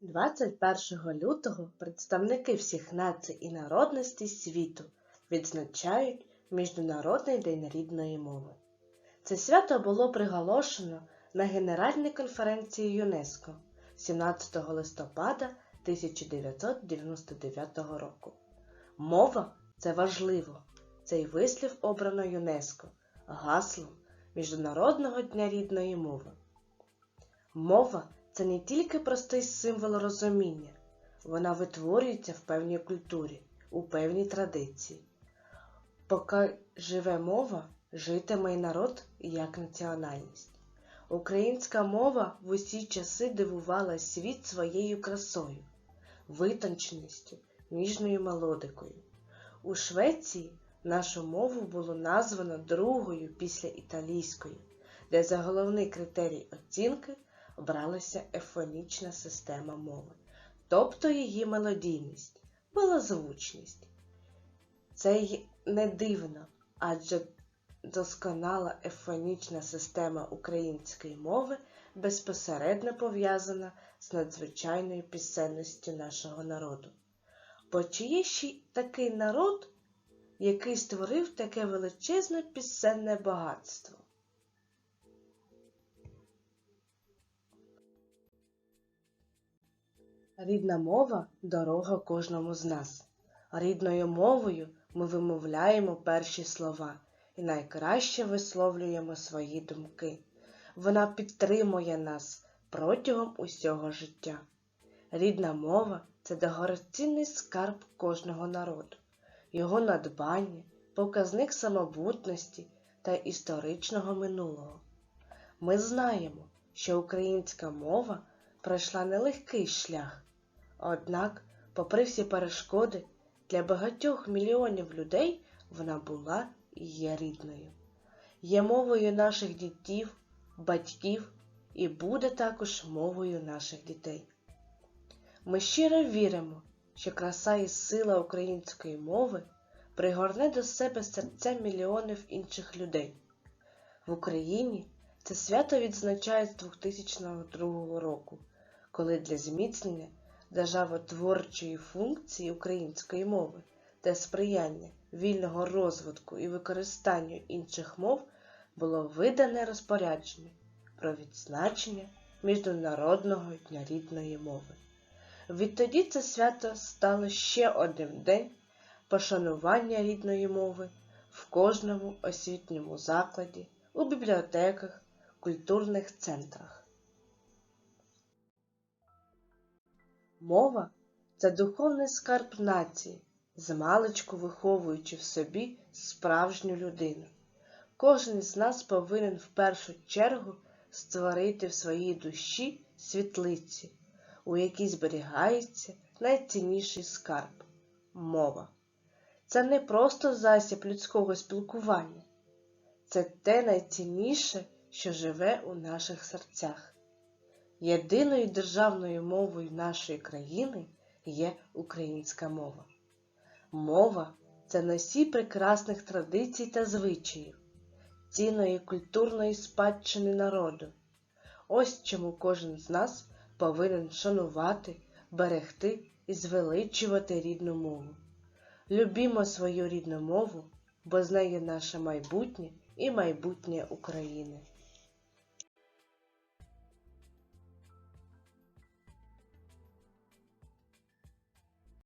21 лютого представники всіх націй і народностей світу відзначають Міжнародний день рідної мови. Це свято було приголошено на Генеральній конференції ЮНЕСКО 17 листопада 1999 року. Мова це важливо. Цей вислів обрано ЮНЕСКО гаслом Міжнародного дня рідної мови. Мова це не тільки простий символ розуміння, вона витворюється в певній культурі, у певній традиції. Поки живе мова, житиме й народ як національність. Українська мова в усі часи дивувала світ своєю красою, витонченістю, ніжною мелодикою. У Швеції нашу мову було названо другою після італійської, де за головний критерій оцінки бралася ефонічна система мови, тобто її мелодійність, милозвучність. Це й не дивно, адже досконала ефонічна система української мови безпосередньо пов'язана з надзвичайною пісенністю нашого народу. Бо чи є ще такий народ, який створив таке величезне пісенне багатство? Рідна мова дорога кожному з нас. Рідною мовою ми вимовляємо перші слова і найкраще висловлюємо свої думки. Вона підтримує нас протягом усього життя. Рідна мова це дорогоцінний скарб кожного народу, його надбання, показник самобутності та історичного минулого. Ми знаємо, що українська мова пройшла нелегкий шлях. Однак, попри всі перешкоди, для багатьох мільйонів людей вона була і є рідною. Є мовою наших дітів, батьків і буде також мовою наших дітей. Ми щиро віримо, що краса і сила української мови пригорне до себе серця мільйонів інших людей. В Україні це свято відзначають з 2002 року, коли для зміцнення державотворчої функції української мови та сприяння вільного розвитку і використанню інших мов було видане розпорядження про відзначення Міжнародного дня рідної мови. Відтоді це свято стало ще один день пошанування рідної мови в кожному освітньому закладі, у бібліотеках, культурних центрах. Мова це духовний скарб нації, змалечку виховуючи в собі справжню людину. Кожен з нас повинен в першу чергу створити в своїй душі світлиці, у якій зберігається найцінніший скарб мова. Це не просто засіб людського спілкування, це те найцінніше, що живе у наших серцях. Єдиною державною мовою нашої країни є українська мова. Мова це носій прекрасних традицій та звичаїв, цінної культурної спадщини народу. Ось чому кожен з нас повинен шанувати, берегти і звеличувати рідну мову. Любімо свою рідну мову, бо з нею наше майбутнє і майбутнє України.